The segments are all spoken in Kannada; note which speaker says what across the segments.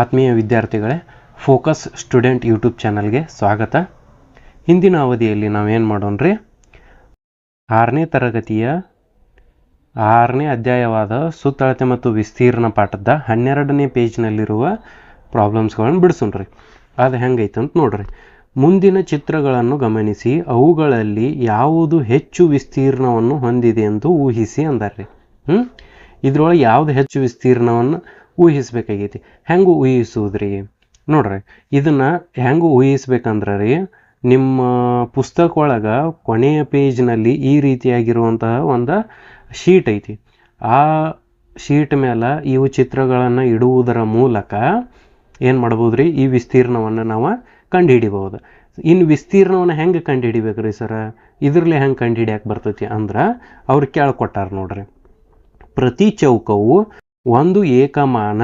Speaker 1: ಆತ್ಮೀಯ ವಿದ್ಯಾರ್ಥಿಗಳೇ, ಫೋಕಸ್ ಸ್ಟೂಡೆಂಟ್ ಯೂಟ್ಯೂಬ್ ಚಾನಲ್ಗೆ ಸ್ವಾಗತ. ಹಿಂದಿನ ಅವಧಿಯಲ್ಲಿ ನಾವೇನು ಮಾಡೋಣ ರೀ ಆರನೇ ತರಗತಿಯ ಆರನೇ ಅಧ್ಯಾಯವಾದ ಸುತ್ತಳತೆ ಮತ್ತು ವಿಸ್ತೀರ್ಣ ಪಾಠದ ಹನ್ನೆರಡನೇ ಪೇಜ್ನಲ್ಲಿರುವ ಪ್ರಾಬ್ಲಮ್ಸ್ಗಳನ್ನು ಬಿಡಿಸೋಣ್ರಿ. ಅದು ಹೆಂಗೈತೆ ಅಂತ ನೋಡ್ರಿ. ಮುಂದಿನ ಚಿತ್ರಗಳನ್ನು ಗಮನಿಸಿ, ಅವುಗಳಲ್ಲಿ ಯಾವುದು ಹೆಚ್ಚು ವಿಸ್ತೀರ್ಣವನ್ನು ಹೊಂದಿದೆ ಎಂದು ಊಹಿಸಿ ಅಂದಾರ್ರಿ. ಹ್ಞೂ ಇದ್ರೊಳಗೆ ಯಾವುದು ಹೆಚ್ಚು ವಿಸ್ತೀರ್ಣವನ್ನು ಊಹಿಸ್ಬೇಕಾಗೈತಿ. ಹೆಂಗೆ ಊಹಿಸುವುದ್ರಿ ನೋಡ್ರಿ, ಇದನ್ನು ಹೆಂಗೆ ಊಹಿಸ್ಬೇಕಂದ್ರೆ ರೀ ನಿಮ್ಮ ಪುಸ್ತಕ ಒಳಗೆ ಕೊನೆಯ ಪೇಜ್ನಲ್ಲಿ ಈ ರೀತಿಯಾಗಿರುವಂತಹ ಒಂದು ಶೀಟ್ ಐತಿ. ಆ ಶೀಟ್ ಮೇಲೆ ಇವು ಚಿತ್ರಗಳನ್ನು ಇಡುವುದರ ಮೂಲಕ ಏನು ಮಾಡ್ಬೋದು ರೀ ಈ ವಿಸ್ತೀರ್ಣವನ್ನು ನಾವು ಕಂಡುಹಿಡಿಬೋದು ಇನ್ನು ವಿಸ್ತೀರ್ಣವನ್ನು ಹೆಂಗೆ ಕಂಡುಹಿಡಿಬೇಕು ರೀ ಸರ? ಇದರಲ್ಲಿ ಹೆಂಗೆ ಕಂಡುಹಿಡಿಯಕ್ಕೆ ಬರ್ತೈತಿ ಅಂದ್ರೆ ಅವ್ರು ಕೇಳ್ಕೊಟ್ಟಾರ ನೋಡ್ರಿ. ಪ್ರತಿ ಚೌಕವು ಒಂದು ಏಕಮಾನ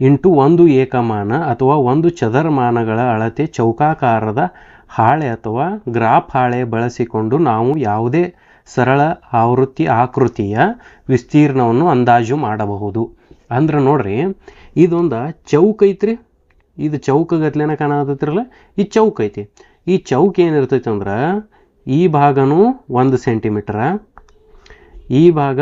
Speaker 1: ಇಂಟು ಒಂದು ಏಕಮಾನ ಅಥವಾ ಒಂದು ಚದರಮಾನಗಳ ಅಳತೆ ಚೌಕಾಕಾರದ ಹಾಳೆ ಅಥವಾ ಗ್ರಾಫ್ ಹಾಳೆ ಬಳಸಿಕೊಂಡು ನಾವು ಯಾವುದೇ ಸರಳ ಆವೃತ್ತಿ ಆಕೃತಿಯ ವಿಸ್ತೀರ್ಣವನ್ನು ಅಂದಾಜು ಮಾಡಬಹುದು. ಅಂದ್ರೆ ನೋಡ್ರಿ, ಇದೊಂದು ಚೌಕ ಐತ್ರಿ. ಇದು ಚೌಕಗತ್ಲೆನ ಕಾಣತೈತ್ರಲ್ಲ ಈ ಚೌಕ ಐತಿ. ಈ ಚೌಕ ಏನಿರ್ತೈತೆ ಅಂದ್ರೆ ಈ ಭಾಗನೂ ಒಂದು ಸೆಂಟಿಮೀಟ್ರ, ಈ ಭಾಗ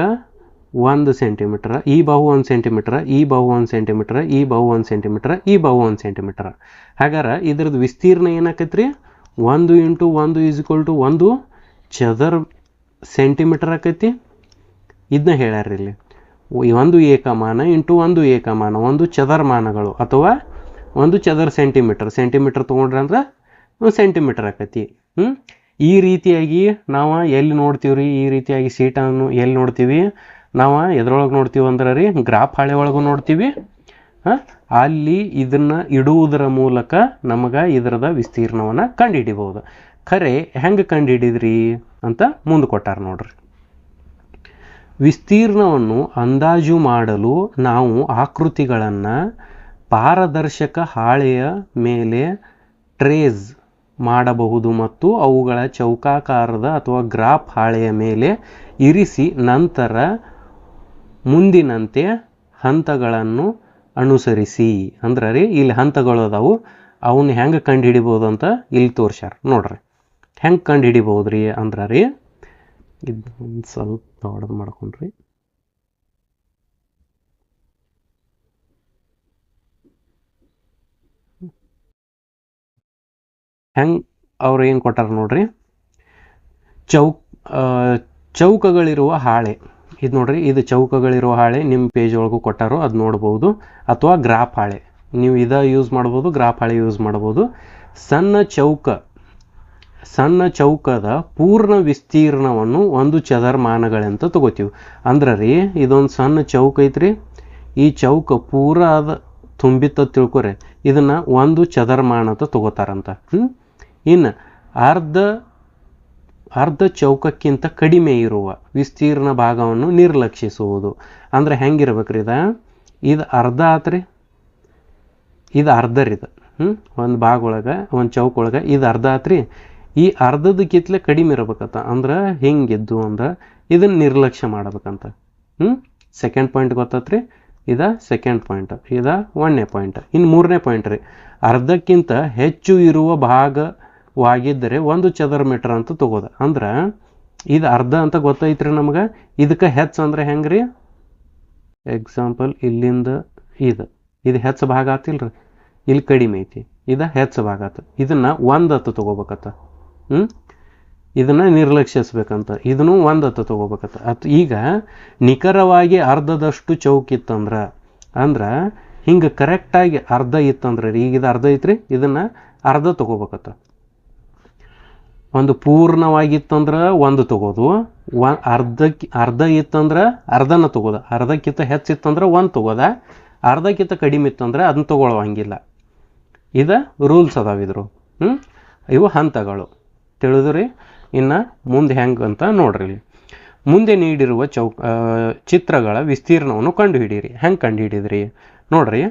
Speaker 1: ಒಂದು ಸೆಂಟಿಮೀಟರ್ ಈ ಬಾಹು ಒಂದು ಸೆಂಟಿಮೀಟರ್ ಈ ಬಾಹು ಒಂದು ಸೆಂಟಿಮೀಟರ್ ಈ ಬಾಹು ಒಂದು ಸೆಂಟಿಮೀಟರ್ ಈ ಬಾಹು ಒಂದು ಸೆಂಟಿಮೀಟರ್ ಹಾಗಾರೆ ಇದ್ರದ್ದು ವಿಸ್ತೀರ್ಣ ಏನಾಕೈತ್ರಿ? ಒಂದು ಇಂಟು ಒಂದು ಈಕ್ವಲ್ ಟು ಒಂದು ಚದರ್ ಸೆಂಟಿಮೀಟರ್ ಆಕೈತಿ. ಇದನ್ನ ಹೇಳ್ಯಾರ ಇಲ್ಲಿ. ಒಂದು ಏಕಮಾನ ಇಂಟು ಒಂದು ಏಕಮಾನ, ಒಂದು ಚದರ್ಮಾನಗಳು ಅಥವಾ ಒಂದು ಚದರ್ ಸೆಂಟಿಮೀಟರ್ ಸೆಂಟಿಮೀಟರ್ ತೊಗೊಂಡ್ರೆ ಅಂದ್ರೆ ಒಂದು ಸೆಂಟಿಮೀಟರ್ ಆಕೈತಿ. ಈ ರೀತಿಯಾಗಿ ನಾವು ಎಲ್ಲಿ ನೋಡ್ತೀವಿ ರೀ ಈ ರೀತಿಯಾಗಿ ಸೀಟನ್ನು ಎಲ್ಲಿ ನೋಡ್ತೀವಿ? ನಾವು ಎದ್ರೊಳಗೆ ನೋಡ್ತೀವಿ ಅಂದ್ರೆ ರೀ, ಗ್ರಾಫ್ ಹಾಳೆ ಒಳಗೂ ನೋಡ್ತೀವಿ. ಹಾಂ? ಅಲ್ಲಿ ಇದನ್ನು ಇಡುವುದರ ಮೂಲಕ ನಮಗೆ ಇದರದ ವಿಸ್ತೀರ್ಣವನ್ನು ಕಂಡುಹಿಡಿಬೋದು ಖರೆ, ಹೆಂಗೆ ಕಂಡುಹಿಡಿದ್ರಿ ಅಂತ ಮುಂದೆ ಕೊಟ್ಟಾರ ನೋಡ್ರಿ. ವಿಸ್ತೀರ್ಣವನ್ನು ಅಂದಾಜು ಮಾಡಲು ನಾವು ಆಕೃತಿಗಳನ್ನು ಪಾರದರ್ಶಕ ಹಾಳೆಯ ಮೇಲೆ ಟ್ರೇಸ್ ಮಾಡಬಹುದು ಮತ್ತು ಅವುಗಳ ಚೌಕಾಕಾರದ ಅಥವಾ ಗ್ರಾಫ್ ಹಾಳೆಯ ಮೇಲೆ ಇರಿಸಿ ನಂತರ ಮುಂದಿನಂತೆ ಹಂತಗಳನ್ನು ಅನುಸರಿಸಿ. ಅಂದ್ರೆ ರೀ, ಇಲ್ಲಿ ಹಂತಗಳು ಅದಾವು. ಅವನ್ನ ಹೆಂಗೆ ಕಂಡು ಹಿಡಿಬೋದು ಅಂತ ಇಲ್ಲಿ ತೋರ್ಸ್ಯಾರ. ನೋಡ್ರಿ. ಹೆಂಗೆ ಕಂಡು ಹಿಡಿಬೋದು ರೀ ಅಂದ್ರೆ ರೀ ಇದು ಸ್ವಲ್ಪ ದೊಡ್ಡದು ಮಾಡ್ಕೊಂಡ್ರಿ. ಹೆಂಗೆ ಅವ್ರು ಏನು ಕೊಟ್ಟಾರ ನೋಡ್ರಿ? ಚೌಕ್ ಚೌಕಗಳಿರುವ ಹಾಳೆ. ಇದು ನೋಡ್ರಿ, ಇದು ಚೌಕಗಳಿರುವ ಹಾಳೆ ನಿಮ್ಮ ಪೇಜ್ ಒಳಗೂ ಕೊಟ್ಟಾರೋ, ಅದು ನೋಡ್ಬೋದು. ಅಥವಾ ಗ್ರಾಫ್ ಹಾಳೆ. ನೀವು ಇದ ಯೂಸ್ ಮಾಡ್ಬೋದು, ಗ್ರಾಫ್ ಹಾಳೆ ಯೂಸ್ ಮಾಡ್ಬೋದು. ಸಣ್ಣ ಚೌಕ, ಸಣ್ಣ ಚೌಕದ ಪೂರ್ಣ ವಿಸ್ತೀರ್ಣವನ್ನು ಒಂದು ಚದರ್ಮಾನಗಳಂತ ತಗೋತೀವಿ. ಅಂದ್ರೆ ರೀ, ಇದೊಂದು ಸಣ್ಣ ಚೌಕ ಐತ್ರಿ. ಈ ಚೌಕ ಪೂರ ಅದ ತುಂಬಿತ್ತ ತಿಳ್ಕೊರಿ. ಇದನ್ನ ಒಂದು ಚದರ್ಮಾನ ಅಂತ ತಗೋತಾರಂತ. ಇನ್ನು ಅರ್ಧ ಅರ್ಧ ಚೌಕಕ್ಕಿಂತ ಕಡಿಮೆ ಇರುವ ವಿಸ್ತೀರ್ಣ ಭಾಗವನ್ನು ನಿರ್ಲಕ್ಷಿಸುವುದು. ಅಂದ್ರೆ ಹೆಂಗಿರ್ಬೇಕ್ರಿ ರೀ ಇದು ಅರ್ಧ ಆತ್ರಿ? ಇದು ಅರ್ಧ ರೀ ಇದು. ಹ್ಞೂ ಒಂದು ಭಾಗ ಒಳಗೆ ಒಂದು ಚೌಕ ಒಳಗೆ ಇದು ಅರ್ಧ ಆತ್ರಿ? ಈ ಅರ್ಧದಕ್ಕಿಂತಲೇ ಕಡಿಮೆ ಇರ್ಬೇಕಂತ. ಅಂದ್ರೆ ಹೆಂಗಿದ್ದು ಅಂದ್ರೆ ಇದನ್ನು ನಿರ್ಲಕ್ಷ್ಯ ಮಾಡ್ಬೇಕಂತ. ಹ್ಞೂ ಸೆಕೆಂಡ್ ಪಾಯಿಂಟ್ ಗೊತ್ತತ್ರಿ? ಇದ ಸೆಕೆಂಡ್ ಪಾಯಿಂಟ್ ಇದ ಒಂದನೇ ಪಾಯಿಂಟ್ ಇನ್ನು ಮೂರನೇ ಪಾಯಿಂಟ್ ರೀ. ಅರ್ಧಕ್ಕಿಂತ ಹೆಚ್ಚು ಇರುವ ಭಾಗವಾಗಿದ್ದರೆ ಒಂದು ಚದರ ಮೀಟರ್ ಅಂತ ತಗೋದ. ಅಂದ್ರೆ ಇದು ಅರ್ಧ ಅಂತ ಗೊತ್ತೈತ್ರಿ ನಮ್ಗೆ? ಇದಕ್ಕೆ ಹೆಚ್ಚು ಅಂದ್ರೆ ಹೆಂಗ್ರಿ? ಎಕ್ಸಾಂಪಲ್ ಇಲ್ಲಿಂದ ಇದು. ಇದು ಹೆಚ್ಚು ಭಾಗ ಆತಿಲ್ರಿ? ಇಲ್ಲಿ ಕಡಿಮೆ ಐತಿ. ಇದು ಹೆಚ್ಚು ಭಾಗ ಆತ. ಇದನ್ನ ಒಂದು ಹತ್ತು ತಗೋಬೇಕತ್ತ. ಹ್ಞೂ ಇದನ್ನ ನಿರ್ಲಕ್ಷಿಸ್ಬೇಕಂತ. ಇದನ್ನು ಒಂದು ಹತ್ತು ತಗೋಬೇಕತ್ತ. ಅತ್ ಈಗ ನಿಖರವಾಗಿ ಅರ್ಧದಷ್ಟು ಚೌಕಿತ್ತಂದ್ರೆ ಅಂದ್ರೆ ಹಿಂಗೆ ಕರೆಕ್ಟಾಗಿ ಅರ್ಧ ಇತ್ತಂದ್ರೆ ಈಗ ಇದು ಅರ್ಧ ಐತ್ರಿ? ಇದನ್ನ ಅರ್ಧ ತಗೋಬೇಕತ್ತ. ಒಂದು ಪೂರ್ಣವಾಗಿತ್ತಂದ್ರೆ ಒಂದು ತಗೋದು ಒ ಅರ್ಧಕ್ಕೆ, ಅರ್ಧ ಇತ್ತಂದ್ರೆ ಅರ್ಧನ ತಗೋದ, ಅರ್ಧಕ್ಕಿಂತ ಹೆಚ್ಚಿತ್ತಂದ್ರೆ ಒಂದು ತಗೋದ, ಅರ್ಧಕ್ಕಿಂತ ಕಡಿಮೆ ಇತ್ತಂದ್ರೆ ಅದನ್ನ ತಗೊಳ್ಳೋ ಹಂಗಿಲ್ಲ ಇದು ರೂಲ್ಸ್ ಅದಾವ ಇದ್ರು. ಹ್ಞೂ ಇವು ಹಂತಗಳು. ತಿಳಿದ್ರಿ? ಇನ್ನು ಮುಂದೆ ಹೆಂಗೆ ಅಂತ ನೋಡ್ರಿ ಇಲ್ಲಿ ಮುಂದೆ ನೀಡಿರುವ ಚೌಕ ಚಿತ್ರಗಳ ವಿಸ್ತೀರ್ಣವನ್ನು ಕಂಡುಹಿಡೀರಿ ಹೆಂಗೆ ಕಂಡುಹಿಡಿದ್ರಿ? ನೋಡ್ರಿ.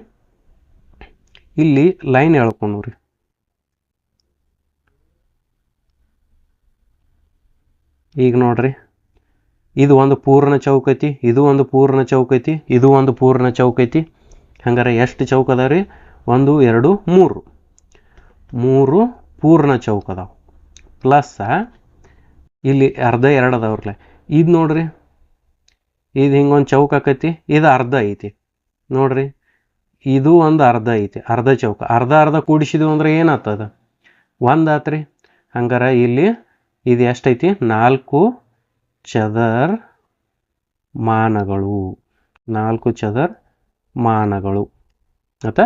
Speaker 1: ಇಲ್ಲಿ ಲೈನ್ ಹೇಳ್ಕೊಂಡು ಈಗ ನೋಡ್ರಿ. ಇದು ಒಂದು ಪೂರ್ಣ ಚೌಕೈತಿ ಇದು ಒಂದು ಪೂರ್ಣ ಚೌಕೈತಿ ಇದು ಒಂದು ಪೂರ್ಣ ಚೌಕೈತಿ ಹಂಗಾರೆ ಎಷ್ಟು ಚೌಕ ಅದಾವ ರೀ? ಒಂದು, ಎರಡು, ಮೂರು. ಮೂರು ಪೂರ್ಣ ಚೌಕ ಅದಾವೆ. ಪ್ಲಸ್, ಇಲ್ಲಿ ಅರ್ಧ ಎರಡು ಅದಾವ್ರಲ್ಲ. ಇದು ನೋಡ್ರಿ. ಇದು ಹಿಂಗೊಂದು ಚೌಕ ಆಕೈತಿ, ಇದು ಅರ್ಧ ಐತಿ. ನೋಡ್ರಿ. ಇದು ಒಂದು ಅರ್ಧ ಐತಿ, ಅರ್ಧ ಚೌಕ. ಅರ್ಧ ಅರ್ಧ ಕೂಡಿಸಿದ್ವು ಅಂದ್ರೆ ಏನಾಗ್ತದ? ಒಂದು ಆತ್ರಿ. ಹಂಗಾರೆ ಇಲ್ಲಿ ಇದು ಎಷ್ಟೈತಿ? ನಾಲ್ಕು ಚದರ್ ಮಾನಗಳು. ನಾಲ್ಕು ಚದರ್ ಮಾನಗಳು. ಅಂತ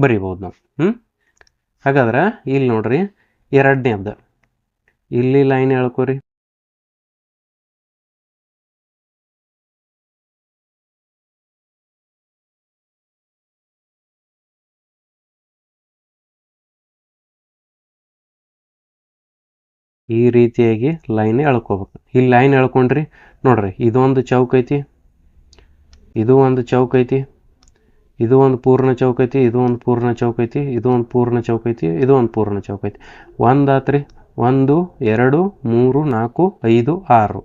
Speaker 1: ಬರಿಬೋದು ನಾವು. ಹ್ಞೂ ಹಾಗಾದ್ರೆ ಇಲ್ಲಿ ನೋಡ್ರಿ ಎರಡನೇದ್ದು ಇಲ್ಲಿ ಲೈನ್ ಹೇಳ್ಕೊರಿ. ಈ ರೀತಿಯಾಗಿ ಲೈನ್ ಎಳ್ಕೊಬೇಕು. ಇಲ್ಲಿ ಲೈನ್ ಎಳ್ಕೊಂಡ್ರಿ, ನೋಡ್ರಿ ಇದೊಂದು ಚೌಕ ಐತಿ, ಇದು ಒಂದು ಚೌಕ ಐತಿ, ಇದು ಒಂದು ಪೂರ್ಣ ಚೌಕ ಐತಿ, ಇದು ಒಂದು ಪೂರ್ಣ ಚೌಕ ಐತಿ, ಇದು ಒಂದು ಪೂರ್ಣ ಚೌಕ ಐತಿ, ಇದು ಒಂದು ಪೂರ್ಣ ಚೌಕ ಐತಿ. ಒಂದು ಆತ್ರಿ, ಒಂದು, ಎರಡು, ಮೂರು, ನಾಲ್ಕು, ಐದು, ಆರು.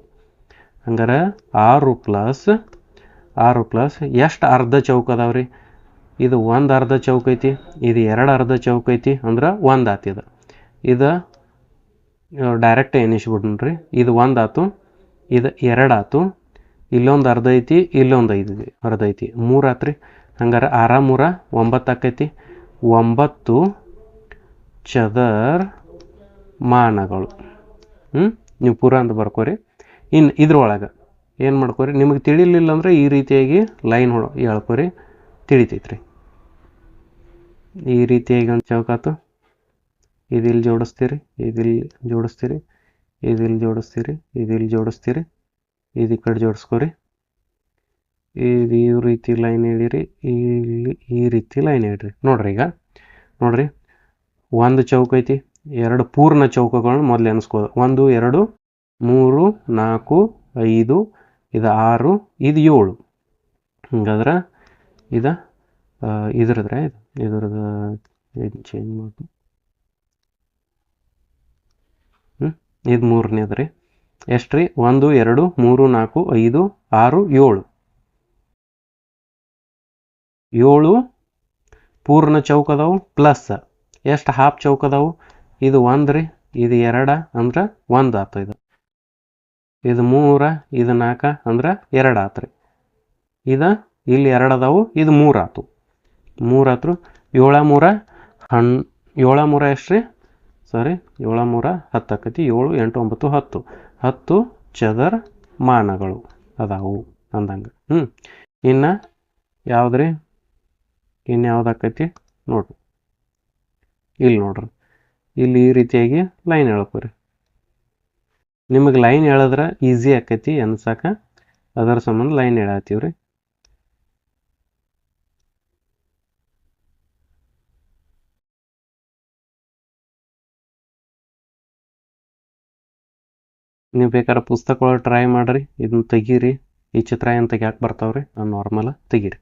Speaker 1: ಹಂಗಾರೆ ಆರು ಪ್ಲಸ್ ಆರು ಪ್ಲಸ್ ಎಷ್ಟು ಅರ್ಧ ಚೌಕ ಅದಾವ್ರಿ? ಇದು ಒಂದು ಅರ್ಧ ಚೌಕ ಐತಿ, ಇದು ಎರಡು ಅರ್ಧ ಚೌಕ ಐತಿ ಅಂದ್ರೆ ಒಂದು ಆತಿದ ಇದು ಡೈರೆಕ್ಟ್ ರೀ ಇದು ಒಂದು ಆತು, ಇದು ಎರಡು ಆತು, ಇಲ್ಲೊಂದು ಅರ್ಧ ಐತಿ, ಇಲ್ಲೊಂದು ಐದು ಅರ್ಧ ಐತಿ. ಮೂರು ಆತ್ರಿ. ಹಂಗಾರೆ ಆರ ಮೂರ, ಒಂಬತ್ತು ಆಕೈತಿ. ಒಂಬತ್ತು ಚದರ್ ಮಾನಗಳು. ಹ್ಞೂ ನೀವು ಪೂರ ಅಂತ ಬರ್ಕೋರಿ. ಇನ್ನು ಇದ್ರೊಳಗೆ ಏನು ಮಾಡ್ಕೋರಿ? ನಿಮಗೆ ತಿಳಿಲಿಲ್ಲ ಅಂದ್ರೆ ಈ ರೀತಿಯಾಗಿ ಲೈನ್ ಹೊಡ ಹೇಳ್ಕೊರಿ. ತಿಳಿತೈತ್ರಿ. ಈ ರೀತಿಯಾಗಿ ಒಂದು ಚೌಕಾತು. ಇದಿಲ್ಲಿ ಜೋಡಿಸ್ತೀರಿ ಇದಿಲ್ಲಿ ಜೋಡಿಸ್ತೀರಿ ಇದಿಲ್ಲಿ ಜೋಡಿಸ್ತೀರಿ ಇದಿಲ್ಲಿ ಜೋಡಿಸ್ತೀರಿ, ಇದು ಈ ಕಡೆ ಜೋಡಿಸ್ಕೊರಿ. ಇದು ಈ ರೀತಿ ಲೈನ್ ಹಿಡೀರಿ, ಇಲ್ಲಿ ಈ ರೀತಿ ಲೈನ್ ಹಿಡ್ರಿ. ನೋಡ್ರಿ ಈಗ, ನೋಡ್ರಿ, ಒಂದು ಚೌಕ ಐತಿ, ಎರಡು ಪೂರ್ಣ ಚೌಕಗಳನ್ನ ಮೊದಲು ಎನಿಸ್ಕೋದು ಒಂದು, ಎರಡು, ಮೂರು, ನಾಲ್ಕು, ಐದು, ಇದು ಆರು, ಇದು ಏಳು. ಹಂಗಾದ್ರೆ ಇದು ಇದ್ರದ್ರೆ ಇದು, ಇದ್ರದ್ದು ಇದು ಚೇಂಜ್ ಮಾಡಿ ಹ್ಞೂ ಇದು ಮೂರನೇದು ರೀ ಎಷ್ಟು ರೀ ಒಂದು, ಎರಡು, ಮೂರು, ನಾಲ್ಕು, ಐದು, ಆರು, ಏಳು. ಏಳು ಪೂರ್ಣ ಚೌಕದವು ಅದಾವು, ಪ್ಲಸ್. ಎಷ್ಟು ಹಾಫ್ ಚೌಕದವು ಅದಾವು? ಇದು ಒಂದು ರೀ ಇದು ಎರಡ ಅಂದ್ರೆ ಒಂದು ಆತು ಇದು. ಇದು ಮೂರ, ಇದು ನಾಲ್ಕ ಅಂದ್ರೆ ಎರಡು ಆತು ರೀ ಇದು ಇಲ್ಲಿ ಎರಡು ಅದಾವು, ಇದು ಮೂರು ಆತು. ಮೂರು ಏಳ ಮೂರ, ಹಣ್ ಏಳ ಮೂರ ಎಷ್ಟು ರೀ ಸಾರಿ ಏಳ ಮೂರ ಹತ್ತು ಆಕತಿ ಏಳು, ಎಂಟು, ಒಂಬತ್ತು, ಹತ್ತು. ಹತ್ತು ಚದರ ಮಾನಗಳು ಅದಾವು ಅಂದಂಗೆ. ಹ್ಞೂ ಇನ್ನು ಯಾವುದ್ರಿ? ಇನ್ನು ಯಾವ್ದು ಆಕೈತಿ ನೋಡ್ರಿ. ಇಲ್ಲಿ ನೋಡ್ರಿ. ಇಲ್ಲಿ ಈ ರೀತಿಯಾಗಿ ಲೈನ್ ಹೇಳ್ಕೊರಿ. ನಿಮಗೆ ಲೈನ್ ಹೇಳಿದ್ರೆ ಈಸಿ ಆಕೈತಿ ಅನ್ಸಾಕ. ಅದರ ಸಂಬಂಧ ಲೈನ್ ಹೇಳತ್ತೀವಿ ನೀವು ಬೇಕಾದ್ರೆ ಪುಸ್ತಕ ಒಳಗೆ ಟ್ರೈ ಮಾಡಿರಿ, ಇದನ್ನ ತೆಗೀರಿ. ಈ ಚಿತ್ರ ಏನು ತೆಗಿಯಾಕೆ ಬರ್ತಾವ್ರಿ? ನಾರ್ಮಲ್ ತೆಗೀರಿ.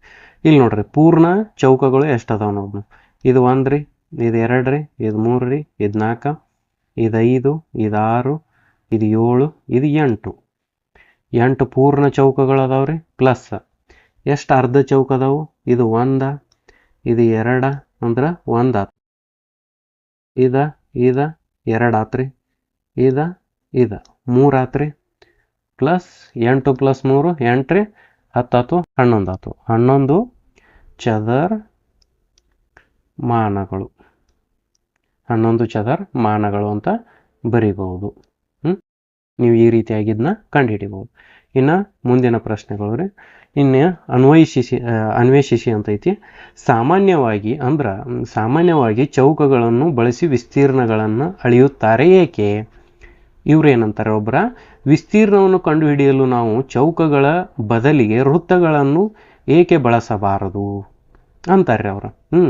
Speaker 1: ಇಲ್ಲಿ ನೋಡ್ರಿ, ಪೂರ್ಣ ಚೌಕಗಳು ಎಷ್ಟು ಅದಾವ ನೋಡ್ರಿ ಇದು ಒಂದು ರೀ ಇದು ಎರಡು ರೀ ಇದು ಮೂರು ರೀ ಇದು ನಾಲ್ಕು, ಇದು ಐದು, ಇದು ಆರು, ಇದು ಏಳು, ಇದು ಎಂಟು. ಎಂಟು ಪೂರ್ಣ ಚೌಕಗಳು ಅದಾವ್ರಿ ಪ್ಲಸ್ ಎಷ್ಟು ಅರ್ಧ ಚೌಕ ಅದಾವು ಇದು ಒಂದ, ಇದು ಎರಡ, ಅಂದ್ರೆ ಒಂದು ಆತು. ಇದ ಇದ, ಎರಡು ಆತ್ರಿ. ಇದ ಇದ. ಮೂರು ಆತ್ರಿ ಪ್ಲಸ್ ಎಂಟು ಪ್ಲಸ್ ಮೂರು ಎಂಟು ರೀ ಹತ್ತಾತು ಹನ್ನೊಂದು ಆತು ಹನ್ನೊಂದು ಚದರ್ ಮಾನಗಳು. ಹನ್ನೊಂದು ಚದರ್ ಮಾನಗಳು ಅಂತ ಬರಿಬಹುದು. ನೀವು ಈ ರೀತಿಯಾಗಿದ್ದನ್ನ ಕಂಡುಹಿಡಿಬಹುದು. ಇನ್ನು ಮುಂದಿನ ಪ್ರಶ್ನೆಗಳು ರೀ. ಇನ್ನು ಅನ್ವಯಿಸಿ ಅನ್ವೇಷಿಸಿ ಅಂತ ಐತಿ. ಸಾಮಾನ್ಯವಾಗಿ ಅಂದ್ರೆ, ಸಾಮಾನ್ಯವಾಗಿ ಚೌಕಗಳನ್ನು ಬಳಸಿ ವಿಸ್ತೀರ್ಣಗಳನ್ನು ಅಳೆಯುತ್ತಾರೆ ಏಕೆ? ಇವ್ರು ಏನಂತಾರೆ ಒಬ್ಬರ ವಿಸ್ತೀರ್ಣವನ್ನು ಕಂಡುಹಿಡಿಯಲು ನಾವು ಚೌಕಗಳ ಬದಲಿಗೆ ವೃತ್ತಗಳನ್ನು ಏಕೆ ಬಳಸಬಾರದು? ಅಂತಾರೆ ಅವರು. ಹ್ಞೂ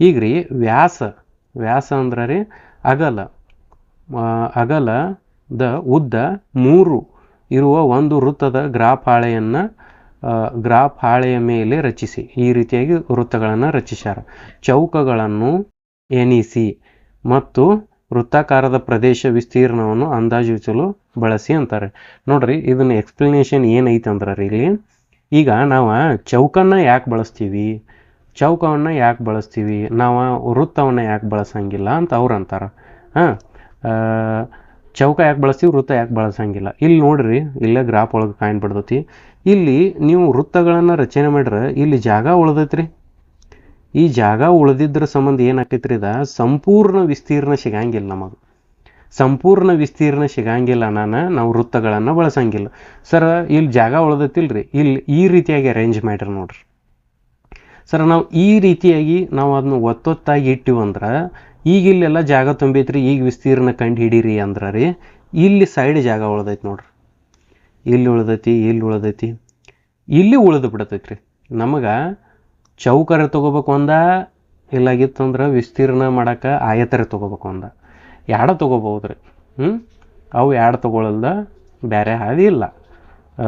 Speaker 1: ಈಗ ರೀ ವ್ಯಾಸ ವ್ಯಾಸ ಅಂದ್ರೆ ರೀ ಅಗಲ ಅಗಲ ಅಗಲದ ಉದ್ದ ಮೂರು ಇರುವ ಒಂದು ವೃತ್ತದ ಗ್ರಾಫ್ ಹಾಳೆಯನ್ನು ಗ್ರಾಫ್ ಹಾಳೆಯ ಮೇಲೆ ರಚಿಸಿ. ಈ ರೀತಿಯಾಗಿ ವೃತ್ತಗಳನ್ನು ರಚಿಸ್ಯಾರ. ಚೌಕಗಳನ್ನು ಎಣಿಸಿ ಮತ್ತು ವೃತ್ತಾಕಾರದ ಪ್ರದೇಶ ವಿಸ್ತೀರ್ಣವನ್ನು ಅಂದಾಜಿಸಲು ಬಳಸಿ ಅಂತಾರೆ. ನೋಡ್ರಿ, ಇದನ್ನ ಎಕ್ಸ್ಪ್ಲನೇಷನ್ ಏನೈತೆ ಅಂದ್ರೆ ರೀ ಇಲ್ಲಿ? ಈಗ ನಾವು ಚೌಕನ್ನ ಯಾಕೆ ಬಳಸ್ತೀವಿ? ಚೌಕವನ್ನು ಯಾಕೆ ಬಳಸ್ತೀವಿ? ನಾವು ವೃತ್ತವನ್ನು ಯಾಕೆ ಬಳಸಂಗಿಲ್ಲ ಅಂತ ಅವ್ರು ಅಂತಾರೆ. ಹಾಂ ಚೌಕ ಯಾಕೆ ಬಳಸ್ತೀವಿ, ವೃತ್ತ ಯಾಕೆ ಬಳಸಂಗಿಲ್ಲ. ಇಲ್ಲಿ ನೋಡ್ರಿ, ಇಲ್ಲೇ ಗ್ರಾಫ್ ಒಳಗೆ ಕಾಣ್ಬಿಡ್ತೈತಿ. ಇಲ್ಲಿ ನೀವು ವೃತ್ತಗಳನ್ನು ರಚನೆ ಮಾಡ್ರೆ ಇಲ್ಲಿ ಜಾಗ ಉಳ್ದೈತ್ರಿ. ಈ ಜಾಗ ಉಳಿದಿದ್ರ ಸಂಬಂಧ ಏನಾಕೈತ್ರಿ ಇದ? ಸಂಪೂರ್ಣ ವಿಸ್ತೀರ್ಣ ಸಿಗಂಗಿಲ್ಲ ನಮಗೆ. ಸಂಪೂರ್ಣ ವಿಸ್ತೀರ್ಣ ಸಿಗಂಗಿಲ್ಲ ನಾನು, ನಾವು ವೃತ್ತಗಳನ್ನು ಬಳಸಂಗಿಲ್ಲ. ಸರ್ ಇಲ್ಲಿ ಜಾಗ ಉಳ್ದೈತಿಲ್ರಿ? ಇಲ್ಲಿ ಈ ರೀತಿಯಾಗಿ ಅರೇಂಜ್ ಮಾಡ್ರಿ ನೋಡ್ರಿ. ಸರ್, ನಾವು ಈ ರೀತಿಯಾಗಿ ನಾವು ಅದನ್ನ ಒತ್ತೊತ್ತಾಗಿ ಇಟ್ಟಿವಿ ಅಂದ್ರೆ, ಈಗ ಇಲ್ಲೆಲ್ಲ ಜಾಗ ತುಂಬೈತ್ರಿ, ಈಗ ವಿಸ್ತೀರ್ಣ ಕಂಡು ಹಿಡೀರಿ ಅಂದ್ರೆ ರೀ, ಇಲ್ಲಿ ಸೈಡ್ ಜಾಗ ಉಳ್ದೈತಿ ನೋಡ್ರಿ. ಇಲ್ಲಿ ಉಳ್ದೈತಿ ಇಲ್ಲಿ ಉಳ್ದೈತಿ. ಇಲ್ಲಿ ಉಳಿದು ಬಿಡತೈತ್ರಿ. ನಮಗೆ ಚೌಕರ ತೊಗೋಬೇಕು ಅಂದ, ಇಲ್ಲಾಗಿತ್ತಂದ್ರೆ ವಿಸ್ತೀರ್ಣ ಮಾಡಕ್ಕೆ ಆಯತರ ತೊಗೋಬೇಕು ಅಂದ. ಯಾಡ ತೊಗೋಬೋದು ರೀ ಹ್ಞೂ ಅವು ಯಾಡ ತೊಗೊಳಲ್ದ ಬೇರೆ ಹಾದಿ ಇಲ್ಲ.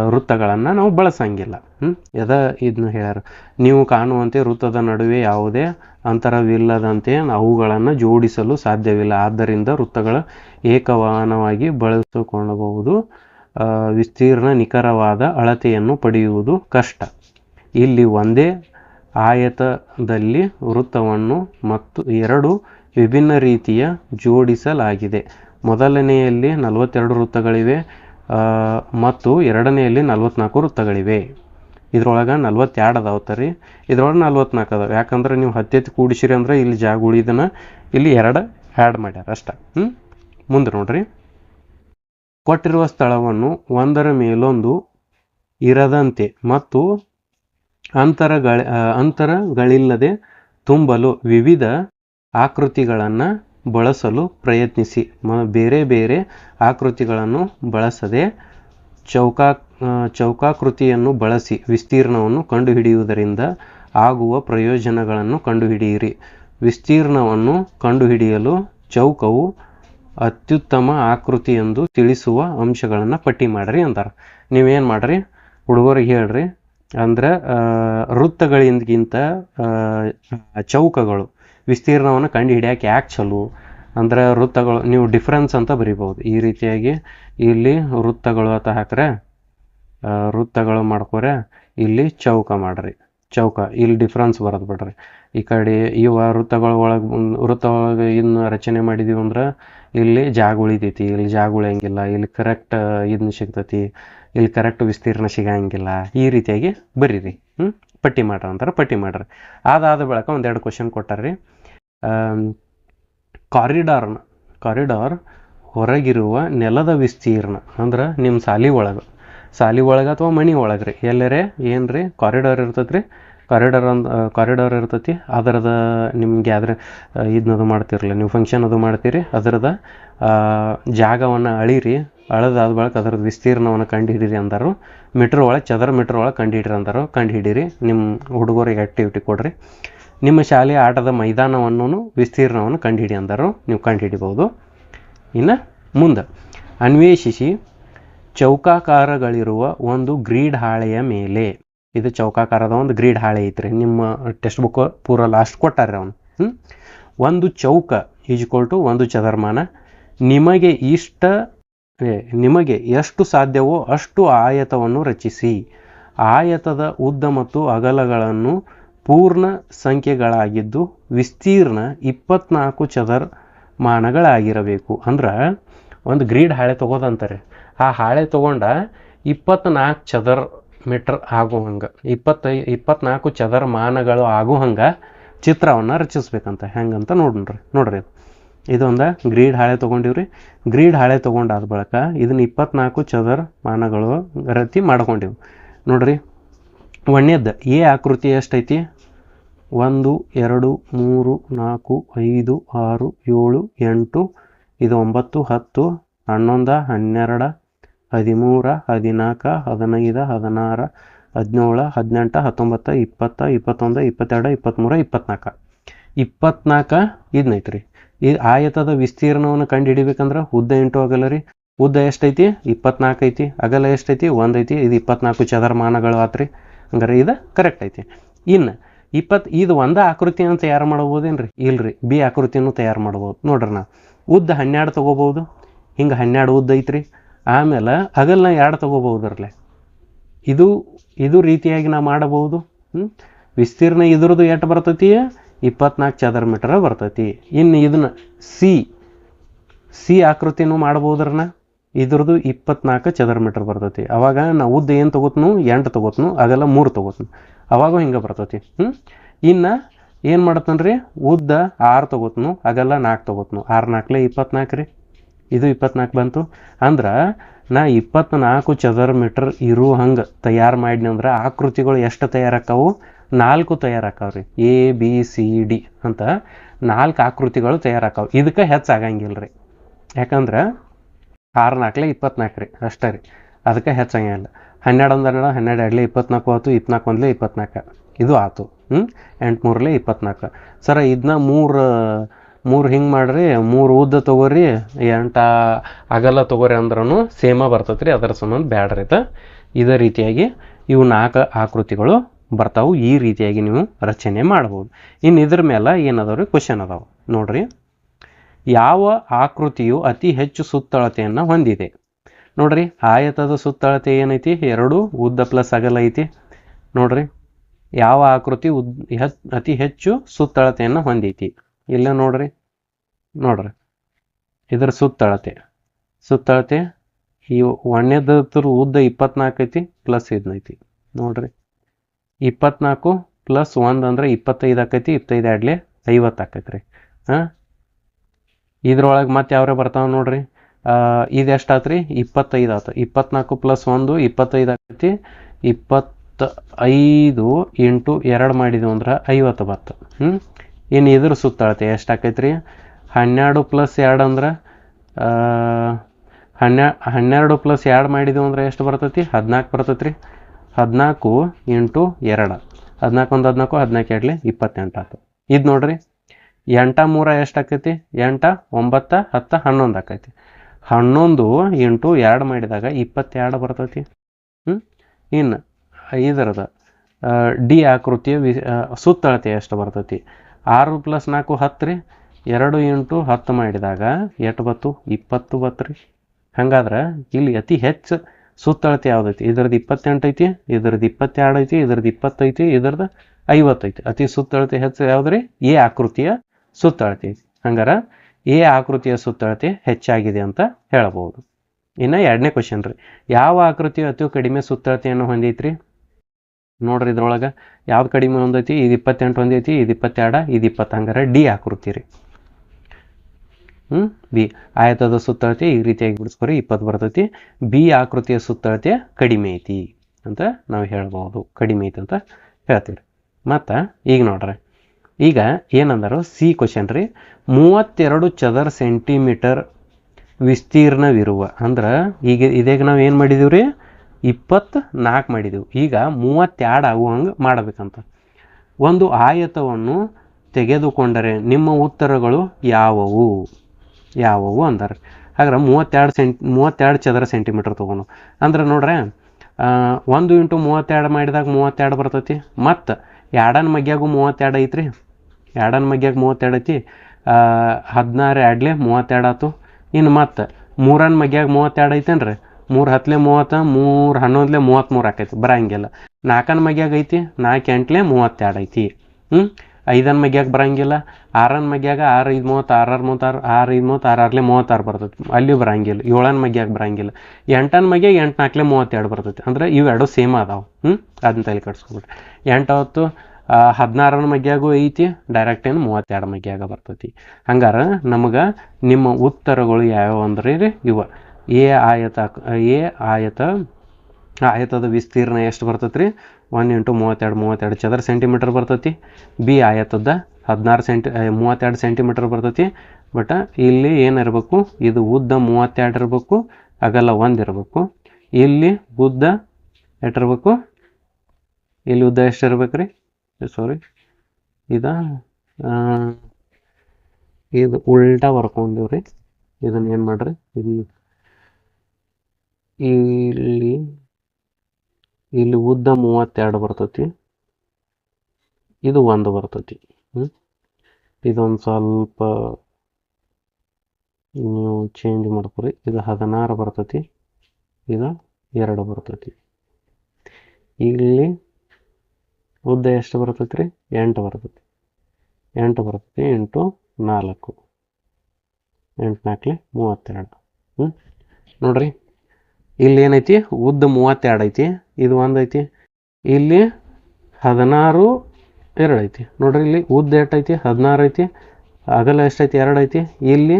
Speaker 1: ವೃತ್ತಗಳನ್ನು ನಾವು ಬಳಸಂಗಿಲ್ಲ. ಹ್ಞೂ ಎದ ಇದನ್ನ ಹೇಳ್ಯಾರ, ನೀವು ಕಾಣುವಂತೆ ವೃತ್ತದ ನಡುವೆ ಯಾವುದೇ ಅಂತರವಿಲ್ಲದಂತೆ ಅವುಗಳನ್ನು ಜೋಡಿಸಲು ಸಾಧ್ಯವಿಲ್ಲ. ಆದ್ದರಿಂದ ವೃತ್ತಗಳ ಏಕವಾಹನವಾಗಿ ಬಳಸಿಕೊಳ್ಳಬಹುದು. ವಿಸ್ತೀರ್ಣ ನಿಖರವಾದ ಅಳತೆಯನ್ನು ಪಡೆಯುವುದು ಕಷ್ಟ. ಇಲ್ಲಿ ಒಂದೇ ಆಯತದಲ್ಲಿ ವೃತ್ತವನ್ನು ಮತ್ತು ಎರಡು ವಿಭಿನ್ನ ರೀತಿಯ ಜೋಡಿಸಲಾಗಿದೆ. ಮೊದಲನೆಯಲ್ಲಿ ನಲವತ್ತೆರಡು ವೃತ್ತಗಳಿವೆ ಮತ್ತು ಎರಡನೆಯಲ್ಲಿ ನಲವತ್ನಾಲ್ಕು ವೃತ್ತಗಳಿವೆ. ಇದ್ರೊಳಗೆ ನಲವತ್ತೆರಡು ಅದಾವ ರೀ ಇದ್ರೊಳಗೆ ನಲ್ವತ್ನಾಲ್ಕು ಅದಾವೆ. ಯಾಕಂದ್ರೆ ನೀವು ಹತ್ತೆತ್ತಿ ಕೂಡಿಸಿರಿ ಅಂದ್ರೆ ಇಲ್ಲಿ ಜಾಗ ಉಳಿದನ ಇಲ್ಲಿ ಎರಡು ಆ್ಯಡ್ ಮಾಡ್ಯಾರ ಅಷ್ಟ. ಹ್ಞೂ ಮುಂದೆ ನೋಡ್ರಿ. ಕೊಟ್ಟಿರುವ ಸ್ಥಳವನ್ನು ಒಂದರ ಮೇಲೊಂದು ಇರದಂತೆ ಮತ್ತು ಅಂತರಗಳ ಅಂತರಗಳಿಲ್ಲದೆ ತುಂಬಲು ವಿವಿಧ ಆಕೃತಿಗಳನ್ನು ಬಳಸಲು ಪ್ರಯತ್ನಿಸಿ. ಮ, ಬೇರೆ ಬೇರೆ ಆಕೃತಿಗಳನ್ನು ಬಳಸದೆ ಚೌಕಾ ಚೌಕಾಕೃತಿಯನ್ನು ಬಳಸಿ ವಿಸ್ತೀರ್ಣವನ್ನು ಕಂಡುಹಿಡಿಯುವುದರಿಂದ ಆಗುವ ಪ್ರಯೋಜನಗಳನ್ನು ಕಂಡುಹಿಡಿಯಿರಿ. ವಿಸ್ತೀರ್ಣವನ್ನು ಕಂಡುಹಿಡಿಯಲು ಚೌಕವು ಅತ್ಯುತ್ತಮ ಆಕೃತಿ ಎಂದು ತಿಳಿಸುವ ಅಂಶಗಳನ್ನು ಪಟ್ಟಿ ಮಾಡಿರಿ ಅಂತಾರೆ. ನೀವೇನು ಮಾಡಿರಿ? ಹುಡುಗರಿಗೆ ಹೇಳ್ರಿ. ಅಂದ್ರೆ ಆ, ಚೌಕಗಳು ವಿಸ್ತೀರ್ಣವನ್ನು ಕಂಡು ಹಿಡಿಯಕ್ಕೆ ಯಾಕೆ ಚಲೋ ಅಂದ್ರೆ ವೃತ್ತಗಳು ನೀವು ಡಿಫ್ರೆನ್ಸ್ ಅಂತ ಬರಿಬೋದು ಈ ರೀತಿಯಾಗಿ ಇಲ್ಲಿ ವೃತ್ತಗಳು ಅಂತ ಹಾಕ್ರೆ ವೃತ್ತಗಳು ಮಾಡ್ಕೊರೆ ಇಲ್ಲಿ ಚೌಕ ಮಾಡ್ರಿ. ಚೌಕ ಇಲ್ಲಿ ಡಿಫ್ರೆನ್ಸ್ ಬರೋದು ಬಿಡ್ರಿ. ಈ ಕಡೆ ಇವ ವೃತ್ತಗಳ ಒಳಗೆ ವೃತ್ತ ಒಳಗೆ ಇನ್ನು ರಚನೆ ಮಾಡಿದೀವಿ ಅಂದ್ರೆ ಇಲ್ಲಿ ಜಾಗ ಉಳಿತೈತಿ. ಇಲ್ಲಿ ಜಾಗ ಉಳಿಯಂಗಿಲ್ಲ. ಇಲ್ಲಿ ಕರೆಕ್ಟ್ ಇದನ್ನ ಸಿಗ್ತೈತಿ. ಇಲ್ಲಿ ಕರೆಕ್ಟ್ ವಿಸ್ತೀರ್ಣ ಸಿಗಂಗಿಲ್ಲ. ಈ ರೀತಿಯಾಗಿ ಬರೀರಿ. ಹ್ಞೂ ಪಟ್ಟಿ ಮಾಡ್ರಿ ಅಂತಾರೆ ಪಟ್ಟಿ ಮಾಡ್ರಿ. ಅದಾದ ಬಳಿಕ ಒಂದೆರಡು ಕ್ವಶನ್ ಕೊಟ್ಟಾರ್ರಿ. ಕಾರಿಡಾರ್ನ ಕಾರಿಡಾರ್ ಹೊರಗಿರುವ ನೆಲದ ವಿಸ್ತೀರ್ಣ ಅಂದ್ರೆ ನಿಮ್ಮ ಸಾಲಿ ಒಳಗೆ. ಸಾಲಿ ಒಳಗೆ ಅಥವಾ ಮಣಿ ಒಳಗೆ ರೀ. ಎಲ್ಲರೇ? ಏನು ರೀ ಕಾರಿಡಾರ್ ಇರ್ತೈತೆ ರೀ ಕಾರಿಡಾರ್ ಅಂದ ಕಾರಿಡಾರ್ ಇರ್ತೈತಿ. ಅದರದ ನಿಮ್ಗೆ ಯಾವ್ದ್ರ ಇದನ್ನದು ಮಾಡ್ತಿರಲ್ಲ, ನೀವು ಫಂಕ್ಷನ್ ಅದು ಮಾಡ್ತೀರಿ. ಅದರದ ಜಾಗವನ್ನು ಅಳಿರಿ. ಅಳದಾದ ಬಳಿಕ ಅದರ ವಿಸ್ತೀರ್ಣವನ್ನು ಕಂಡುಹಿಡಿರಿ ಅಂದರು. ಮೀಟ್ರ್ ಒಳಗೆ ಚದರ ಮೀಟ್ರ್ ಒಳಗೆ ಕಂಡು ಹಿಡೀರಿ ಅಂದರು. ಕಂಡು ಹಿಡೀರಿ ನಿಮ್ಮ ಹುಡುಗರಿಗೆ ಆ್ಯಕ್ಟಿವಿಟಿ ಕೊಡಿರಿ. ನಿಮ್ಮ ಶಾಲೆಯ ಆಟದ ಮೈದಾನವನ್ನು ವಿಸ್ತೀರ್ಣವನ್ನು ಕಂಡುಹಿಡಿ ಅಂದರು. ನೀವು ಕಂಡುಹಿಡಿಬೋದು ಇನ್ನು ಮುಂದೆ, ಅನ್ವೇಷಿಸಿ ಚೌಕಾಕಾರಗಳಿರುವ ಒಂದು ಗ್ರೀಡ್ ಹಾಳೆಯ ಮೇಲೆ. ಇದು ಚೌಕಾಕಾರದ ಒಂದು ಗ್ರೀಡ್ ಹಾಳೆ ಐತ್ರಿ. ನಿಮ್ಮ ಟೆಕ್ಸ್ಟ್ ಬುಕ್ ಪೂರ ಲಾಸ್ಟ್ ಕೊಟ್ಟಾರೆ ಅವನು. ಒಂದು ಚೌಕ ಈಜ್ಕೊಲ್ ಟು ಒಂದು ಚದರ್ಮಾನ. ನಿಮಗೆ ಇಷ್ಟ ನಿಮಗೆ ಎಷ್ಟು ಸಾಧ್ಯವೋ ಅಷ್ಟು ಆಯತವನ್ನು ರಚಿಸಿ. ಆಯತದ ಉದ್ದ ಮತ್ತು ಅಗಲಗಳನ್ನು ಪೂರ್ಣ ಸಂಖ್ಯೆಗಳಾಗಿದ್ದು ವಿಸ್ತೀರ್ಣ ಇಪ್ಪತ್ನಾಲ್ಕು ಚದರ್ಮಾನಗಳಾಗಿರಬೇಕು. ಅಂದ್ರೆ ಒಂದು ಗ್ರೀಡ್ ಹಾಳೆ ತಗೋದಂತಾರೆ. ಆ ಹಾಳೆ ತಗೊಂಡ ಇಪ್ಪತ್ನಾಲ್ಕು ಚದರ್ ಮೀಟರ್ ಆಗೋ ಹಂಗೆ ಇಪ್ಪತ್ತೈ, ಇಪ್ಪತ್ನಾಲ್ಕು ಚದರ ಮಾನಗಳು ಆಗೋ ಹಂಗೆ ಚಿತ್ರವನ್ನು ರಚಿಸ್ಬೇಕಂತ. ಹೆಂಗಂತ ನೋಡ್ರಿ ನೋಡ್ರಿ ಇದೊಂದು ಗ್ರೀಡ್ ಹಾಳೆ ತೊಗೊಂಡಿವ್ರಿ. ಗ್ರೀಡ್ ಹಾಳೆ ತೊಗೊಂಡಾದ ಬಳಿಕ ಇದನ್ನ ಇಪ್ಪತ್ನಾಲ್ಕು ಚದರ ಮಾನಗಳು ರತಿ ಮಾಡ್ಕೊಂಡಿವಿ. ನೋಡ್ರಿ ಒಂದೇದ್ದು ಎ ಆಕೃತಿ ಎಷ್ಟೈತಿ? ಒಂದು, ಎರಡು, ಮೂರು, ನಾಲ್ಕು, ಐದು, ಆರು, ಏಳು, ಎಂಟು, ಇದು ಒಂಬತ್ತು, ಹತ್ತು, ಹನ್ನೊಂದು, ಹನ್ನೆರಡು, ಹದಿಮೂರು ಹದಿನಾಲ್ಕು ಹದಿನೈದು, ಹದಿನಾರು, ಹದಿನೇಳು, ಹದಿನೆಂಟು, ಹತ್ತೊಂಬತ್ತು, ಇಪ್ಪತ್ತು, ಇಪ್ಪತ್ತೊಂದು, ಇಪ್ಪತ್ತೆರಡು ಇಪ್ಪತ್ತ್ಮೂರು ಇಪ್ಪತ್ನಾಲ್ಕು ಇಪ್ಪತ್ನಾಲ್ಕು ಇದನ್ನೈತ್ರಿ ಈ ಆಯತದ ವಿಸ್ತೀರ್ಣವನ್ನು ಕಂಡು ಹಿಡಿಬೇಕಂದ್ರೆ ಉದ್ದ ಎಂಟು ಅಗಲ ರೀ. ಉದ್ದ ಎಷ್ಟೈತಿ? ಇಪ್ಪತ್ನಾಲ್ಕು ಐತಿ. ಅಗಲ ಎಷ್ಟೈತಿ? ಒಂದು ಐತಿ. ಇದು ಇಪ್ಪತ್ನಾಲ್ಕು ಚದರಮಾನಗಳು ಆತ್ರಿ ಹಂಗಾರೆ ಇದು ಕರೆಕ್ಟ್ ಐತಿ. ಇನ್ನು ಇಪ್ಪತ್ತು ಇದು ಒಂದು ಆಕೃತಿಯನ್ನು ತಯಾರು ಮಾಡ್ಬೋದೇನ್ರಿ ಇಲ್ರಿ ಬಿ ಆಕೃತಿಯನ್ನು ತಯಾರು ಮಾಡ್ಬೋದು ನೋಡ್ರಿ ನಾ ಉದ್ದ ಹನ್ನೆರಡು ತೊಗೋಬೋದು ಹಿಂಗೆ ಹನ್ನೆರಡು ಉದ್ದ ಐತ್ರಿ. ಆಮೇಲೆ ಹಗಲ್ನ ಎರಡು ತೊಗೋಬೋದ್ರಲ್ಲೇ ಇದು ಇದು ರೀತಿಯಾಗಿ ನಾ ಮಾಡಬಹುದು. ಹ್ಞೂ ವಿಸ್ತೀರ್ಣ ಇದ್ರದ್ದು ಎಷ್ಟು ಬರ್ತೈತಿ? ಇಪ್ಪತ್ನಾಲ್ಕು ಚದರ ಮೀಟರ್ ಬರ್ತೈತಿ. ಇನ್ನು ಇದನ್ನ ಸಿ ಸಿ ಆಕೃತಿನೂ ಮಾಡ್ಬೋದ್ರನ ಇದ್ರದ್ದು ಇಪ್ಪತ್ನಾಲ್ಕು ಚದರ ಮೀಟರ್ ಬರ್ತೈತಿ. ಅವಾಗ ನಾ ಉದ್ದ ಏನು ತಗೋತ್ನು? ಎಂಟು ತಗೋತ್ನು, ಅದೆಲ್ಲ ಮೂರು ತಗೋತ್ನು. ಅವಾಗ ಹಿಂಗೆ ಬರ್ತೈತಿ. ಹ್ಞೂ ಇನ್ನು ಏನು ಮಾಡತ್ತನ್ರಿ? ಉದ್ದ ಆರು ತಗೋತ್ನು ಅಗಲ ನಾಲ್ಕು ತಗೋತ್ನು. ಆರು ನಾಲ್ಕಲೆ ಇಪ್ಪತ್ನಾಲ್ಕು ರೀ. ಇದು ಇಪ್ಪತ್ನಾಲ್ಕು ಬಂತು. ಅಂದ್ರೆ ನಾ ಇಪ್ಪತ್ನಾಲ್ಕು ಚದರ ಮೀಟರ್ ಇರೋ ಹಂಗೆ ತಯಾರು ಮಾಡಿನಿ ಅಂದ್ರೆ ಆಕೃತಿಗಳು ಎಷ್ಟು ತಯಾರಾಕಾವು? ನಾಲ್ಕು ತಯಾರಾಕಾವ್ರಿ. ಎ ಬಿ ಸಿ ಡಿ ಅಂತ ನಾಲ್ಕು ಆಕೃತಿಗಳು ತಯಾರಾಕಾವು. ಇದಕ್ಕೆ ಹೆಚ್ಚಾಗಂಗಿಲ್ಲ ರೀ ಯಾಕಂದ್ರೆ ಆರು ನಾಲ್ಕಲೆ ಇಪ್ಪತ್ನಾಲ್ಕು ರೀ ಅಷ್ಟೇ ರೀ. ಅದಕ್ಕೆ ಹೆಚ್ಚಾಗಿಲ್ಲ ಹನ್ನೆರಡು ಒಂದು ಹನ್ನೆರಡು ಹನ್ನೆರಡು ಎರಡಲೆ ಇಪ್ಪತ್ನಾಲ್ಕು ಆಯ್ತು ಇಪ್ಪತ್ನಾಲ್ಕು ಒಂದಲೇ ಇಪ್ಪತ್ನಾಲ್ಕು. ಇದು ಆತು. ಹ್ಞೂ ಎಂಟು ಮೂರಲೆ ಇಪ್ಪತ್ನಾಲ್ಕು. ಸರ ಇದನ್ನ ಮೂರು ಮೂರು ಹಿಂಗೆ ಮಾಡ್ರಿ, ಮೂರು ಉದ್ದ ತೊಗೋರಿ, ಎಂಟ ಅಗಲ ತೊಗೋರಿ ಅಂದ್ರೂ ಸೇಮ ಬರ್ತೈತೆ ರೀ ಅದರ ಸಂಬಂಧ ಬ್ಯಾಡ್ರಿ ಇದೇ ರೀತಿಯಾಗಿ ಇವು ನಾಲ್ಕು ಆಕೃತಿಗಳು ಬರ್ತಾವು, ಈ ರೀತಿಯಾಗಿ ನೀವು ರಚನೆ ಮಾಡ್ಬೋದು ಇನ್ನು ಇದ್ರ ಮೇಲೆ ಏನದಾವ ರೀ ಕ್ವಶನ್ ಅದಾವೆ. ನೋಡ್ರಿ. ಯಾವ ಆಕೃತಿಯು ಅತಿ ಹೆಚ್ಚು ಸುತ್ತಳತೆಯನ್ನು ಹೊಂದಿದೆ? ನೋಡ್ರಿ, ಆಯತದ ಸುತ್ತಳತೆ ಏನೈತಿ? ಎರಡು, ಉದ್ದ ಪ್ಲಸ್ ಅಗಲ ಐತಿ. ನೋಡ್ರಿ, ಯಾವ ಆಕೃತಿ ಉದ್ ಅತಿ ಹೆಚ್ಚು ಸುತ್ತಳತೆಯನ್ನು ಹೊಂದೈತಿ? ಇಲ್ಲ ನೋಡ್ರಿ. ನೋಡ್ರಿ, ಇದರ ಸುತ್ತಳತೆ. ಸುತ್ತಳತೆ, ಈ ಒಣ್ಣೆದ್ರ ಉದ್ದ ಇಪ್ಪತ್ನಾಲ್ಕು ಐತಿ ಪ್ಲಸ್ ಇದನ್ನೈತಿ ನೋಡ್ರಿ. ಇಪ್ಪತ್ನಾಲ್ಕು ಪ್ಲಸ್ ಒಂದು ಅಂದ್ರೆ ಇಪ್ಪತ್ತೈದು ಆಕೈತಿ, ಇಪ್ಪತ್ತೈದು ಆಡ್ಲಿ ಐವತ್ತು ಆಕೈತಿ ರೀ. ಹಾಂ? ಇದ್ರೊಳಗೆ ಮತ್ತೆ ಯಾವ್ರೆ ಬರ್ತಾವೆ ನೋಡ್ರಿ? ಇದು ಎಷ್ಟಾತು ರೀ? ಇಪ್ಪತ್ತೈದು ಆತು. ಇಪ್ಪತ್ನಾಲ್ಕು ಪ್ಲಸ್ ಒಂದು, ಇಪ್ಪತ್ತೈದು ಆಕೈತಿ ಇಪ್ಪತ್ತ ಐದು ಎಂಟು ಎರಡು ಮಾಡಿದ್ವು ಅಂದ್ರೆ ಐವತ್ತು ಬತ್ತು ಹ್ಞೂ ಇನ್ನು ಇದ್ರ ಸುತ್ತಾಳತಿ, ಎಷ್ಟು ಆಕೈತಿ ರೀ? ಹನ್ನೆರಡು ಪ್ಲಸ್ ಎರಡು ಅಂದ್ರೆ ಹನ್ನೆ, ಹನ್ನೆರಡು ಪ್ಲಸ್ ಎರಡು ಮಾಡಿದ್ವು ಅಂದ್ರೆ ಎಷ್ಟು ಬರ್ತೈತಿ? ಹದಿನಾಲ್ಕು ಬರ್ತೈತಿ ರೀ. ಹದಿನಾಲ್ಕು ಇಂಟು ಎರಡು. ಹದಿನಾಲ್ಕು ಒಂದು ಹದಿನಾಲ್ಕು ಹದಿನಾಲ್ಕು ಎರಡ್ಲಿ ಇಪ್ಪತ್ತೆಂಟು ಆಯ್ತು ಇದು ನೋಡ್ರಿ, ಎಂಟ ಮೂರ ಎಷ್ಟು ಆಕೈತಿ? ಎಂಟ, ಒಂಬತ್ತ, ಹತ್ತು, ಹನ್ನೊಂದು ಆಕೈತಿ. ಹನ್ನೊಂದು ಇಂಟು ಎರಡು ಮಾಡಿದಾಗ ಇಪ್ಪತ್ತೆರಡು ಬರ್ತೈತಿ. ಹ್ಞೂ ಇನ್ನು ಇದರದ ಡಿ ಆಕೃತಿಯ ವಿ ಸುತ್ತಳತೆ ಎಷ್ಟು ಬರ್ತೈತಿ? ಆರು ಪ್ಲಸ್ ನಾಲ್ಕು ಹತ್ತು ರೀ. ಎರಡು ಇಂಟು ಹತ್ತು ಮಾಡಿದಾಗ ಎಷ್ಟು ಬತ್ತು? ಇಪ್ಪತ್ತು ಬತ್ತು ರೀ. ಹಂಗಾದ್ರೆ ಇಲ್ಲಿ ಅತಿ ಹೆಚ್ಚು ಸುತ್ತಳತೆ ಯಾವ್ದೈತಿ ಇದರದ್ದು ಇಪ್ಪತ್ತೆಂಟು ಐತಿ ಇದ್ರದ್ದು ಇಪ್ಪತ್ತೆರಡು ಐತಿ ಇದರದ್ದು ಇಪ್ಪತ್ತೈತಿ ಇದರದ್ದು ಐವತ್ತೈತಿ ಅತಿ ಸುತ್ತಳತೆ ಹೆಚ್ಚು ಯಾವ್ದು ರೀ ಎ ಆಕೃತಿಯ ಸುತ್ತಳತೆ ಐತಿ. ಹಂಗಾರ ಎ ಆಕೃತಿಯ ಸುತ್ತಳತೆ ಹೆಚ್ಚಾಗಿದೆ ಅಂತ ಹೇಳಬಹುದು ಇನ್ನು ಎರಡನೇ ಕ್ವಶನ್ ರೀ. ಯಾವ ಆಕೃತಿಯು ಅತಿ ಕಡಿಮೆ ಸುತ್ತಳತೆಯನ್ನು ಹೊಂದೈತ್ರಿ? ನೋಡ್ರಿ ಇದ್ರೊಳಗೆ ಯಾವ್ದು ಕಡಿಮೆ ಹೊಂದೈತಿ? ಇದು ಇಪ್ಪತ್ತೆಂಟು ಹೊಂದೈತಿ, ಇದು ಇಪ್ಪತ್ತೆರಡು, ಇದು ಇಪ್ಪತ್ತು ಹಂಗಾರೆ ಡಿ ಆಕೃತಿ ರೀ. ಹ್ಞೂ ಬಿ, ಆಯತದ ಸುತ್ತಳತೆ ಈ ರೀತಿಯಾಗಿ ಬಿಡಿಸ್ಕೊರಿ ಇಪ್ಪತ್ತು ಬರ್ತೈತಿ. ಬಿ, ಆಕೃತಿಯ ಸುತ್ತಳತೆ ಕಡಿಮೆ ಐತಿ ಅಂತ ನಾವು ಹೇಳ್ಬೋದು. ಕಡಿಮೆ ಐತಿ ಅಂತ ಹೇಳ್ತೀವಿ ಮತ್ತು ಈಗ ನೋಡ್ರಿ. ಈಗ ಏನಂದರು ಸಿ ಕ್ವಶನ್ ರೀ. ಮೂವತ್ತೆರಡು ಚದರ ಸೆಂಟಿಮೀಟರ್ ವಿಸ್ತೀರ್ಣವಿರುವ, ಅಂದ್ರೆ ಈಗ ಇದೇಗ ನಾವು ಏನು ಮಾಡಿದೀವಿ ರೀ ಇಪ್ಪತ್ತು ನಾಲ್ಕು ಮಾಡಿದೆವು. ಈಗ ಮೂವತ್ತೆರಡು ಆಗುವಂಗೆ ಮಾಡಬೇಕಂತ. ಒಂದು ಆಯತವನ್ನು ತೆಗೆದುಕೊಂಡರೆ ನಿಮ್ಮ ಉತ್ತರಗಳು ಯಾವುವು? ಯಾವುವು ಅಂತಾರೆ ಹಾಗಾದ್ರೆ ಮೂವತ್ತೆರಡು ಸೆಂಟ್ ಮೂವತ್ತೆರಡು ಚದರ ಸೆಂಟಿಮೀಟರ್ ತೊಗೊಂಡು ಅಂದ್ರೆ ನೋಡ್ರೆ ಒಂದು ಇಂಟು ಮೂವತ್ತೆರಡು ಮಾಡಿದಾಗ ಮೂವತ್ತೆರಡು ಬರ್ತೈತಿ. ಮತ್ತು ಎರಡನ ಮಗ್ಯಾಗೂ ಮೂವತ್ತೆರಡು ಐತ್ರಿ. ಎರಡನ ಮಗ್ಯಾಗ ಮೂವತ್ತೆರಡು ಐತಿ. ಹದಿನಾರು ಎರಡ್ಲೆ ಮೂವತ್ತೆರಡು ಆಯ್ತು ಇನ್ನು ಮತ್ತು ಮೂರನ ಮಗ್ಯಾಗ ಮೂವತ್ತೆರಡು ಐತೇನ್ರಿ? ಮೂರು ಹತ್ತಲೆ ಮೂವತ್ತು, ಮೂರು ಹನ್ನೊಂದ್ಲೆ ಮೂವತ್ತ್ಮೂರು ಆಕೈತಿ. ಬರಂಗಿಲ್ಲ. ನಾಲ್ಕನ ಮಗ್ಯಾಗ ಐತಿ ನಾಲ್ಕು ಎಂಟ್ಲೆ ಮೂವತ್ತೆರಡು ಐತಿ. ಹ್ಞೂ ಐದನ ಮಗ್ಯಾಗ ಬರಂಗಿಲ್ಲ, ಆರನ ಮಗ್ಯಾಗ ಆರು ಐದು ಮೂವತ್ತು, ಆರಾರು ಮೂವತ್ತಾರು, ಆರು ಐದು ಮೂವತ್ತು ಆರು ಆರ್ಲೆ ಮೂವತ್ತಾರು ಬರ್ತೈತಿ. ಅಲ್ಲಿ ಬರಂಗಿಲ್ಲ, ಏಳನ ಮಗ್ಯಾಗ ಬರಂಗಿಲ್ಲ. ಎಂಟನ ಮಗ್ಯಾಗ ಎಂಟು ನಾಲ್ಕಲೆ ಮೂವತ್ತೆರಡು ಬರ್ತೈತಿ. ಅಂದ್ರೆ ಇವೆರಡು ಸೇಮ್ ಅದಾವೆ. ಹ್ಞೂ ಅದನ್ನ ತಲೆ ಕಟ್ಸ್ಕೊಬಿಟ್ರಿ. ಎಂಟು ಹೊತ್ತು ಹದಿನಾರನ ಮಗ್ಯಾಗೂ ಐತಿ ಡೈರೆಕ್ಟ್ ಏನು ಮೂವತ್ತೆರಡು ಮಗ್ಯಾಗ ಬರ್ತೈತಿ. ಹಂಗಾರೆ ನಮಗೆ ನಿಮ್ಮ ಉತ್ತರಗಳು ಯಾವ್ಯಾವ ಅಂದ್ರೆ ರೀ ಇವ. ಎ ಆಯತ ಎ ಆಯತ, ಆಯತದ ವಿಸ್ತೀರ್ಣ ಎಷ್ಟು ಬರ್ತೈತ್ರಿ? ಒನ್ ಇಂಟು ಮೂವತ್ತೆರಡು ಮೂವತ್ತೆರಡು ಚದರ ಸೆಂಟಿಮೀಟರ್ ಬರ್ತೈತಿ. ಬಿ ಆಯತದ ಹದಿನಾರು ಸೆಂಟಿ ಮೂವತ್ತೆರಡು ಸೆಂಟಿಮೀಟರ್ ಬರ್ತೈತಿ. ಬಟ್ ಇಲ್ಲಿ ಏನಿರಬೇಕು ಇದು ಉದ್ದ ಮೂವತ್ತೆರಡು ಇರಬೇಕು, ಅಗಲ ಒಂದು ಇರಬೇಕು. ಇಲ್ಲಿ ಉದ್ದ ಎಷ್ಟಿರ್ಬೇಕು? ಇಲ್ಲಿ ಉದ್ದ ಎಷ್ಟು ರೀ ಸಾರಿ ಇದ ಇದು ಉಲ್ಟಾ ಬರ್ಕೊಂಡಿವ್ ರೀ ಇದನ್ನ ಏನು ಮಾಡ್ರಿ? ಇಲ್ಲಿ ಇಲ್ಲಿ ಇಲ್ಲಿ ಉದ್ದ ಮೂವತ್ತೆರಡು ಬರ್ತತಿ. ಇದು ಒಂದು ಬರ್ತತಿ. ಹ್ಞೂ ಇದೊಂದು ಸ್ವಲ್ಪ ನೀವು ಚೇಂಜ್ ಮಾಡ್ಕೊರಿ. ಇದು ಹದಿನಾರು ಬರ್ತತಿ. ಇದು ಎರಡು ಬರ್ತತಿ. ಇಲ್ಲಿ ಉದ್ದ ಎಷ್ಟು ಬರ್ತೈತೆ ರೀ ಎಂಟು ಬರ್ತೈತಿ. ಎಂಟು ಬರ್ತೈತಿ ಎಂಟು ನಾಲ್ಕು. ಎಂಟು ನಾಲ್ಕಲೆ ಮೂವತ್ತೆರಡು. ಹ್ಞೂ ನೋಡ್ರಿ. ಇಲ್ಲಿ ಏನೈತಿ? ಉದ್ದ ಮೂವತ್ತೆರಡು ಐತಿ. ಇದು ಒಂದು ಐತಿ. ಇಲ್ಲಿ ಹದಿನಾರು ಎರಡು ಐತಿ. ನೋಡ್ರಿ ಇಲ್ಲಿ ಉದ್ದ ಎಷ್ಟು ಐತಿ? ಹದಿನಾರು ಐತಿ. ಅಗಲ ಎಷ್ಟೈತಿ ಎರಡು ಐತಿ. ಇಲ್ಲಿ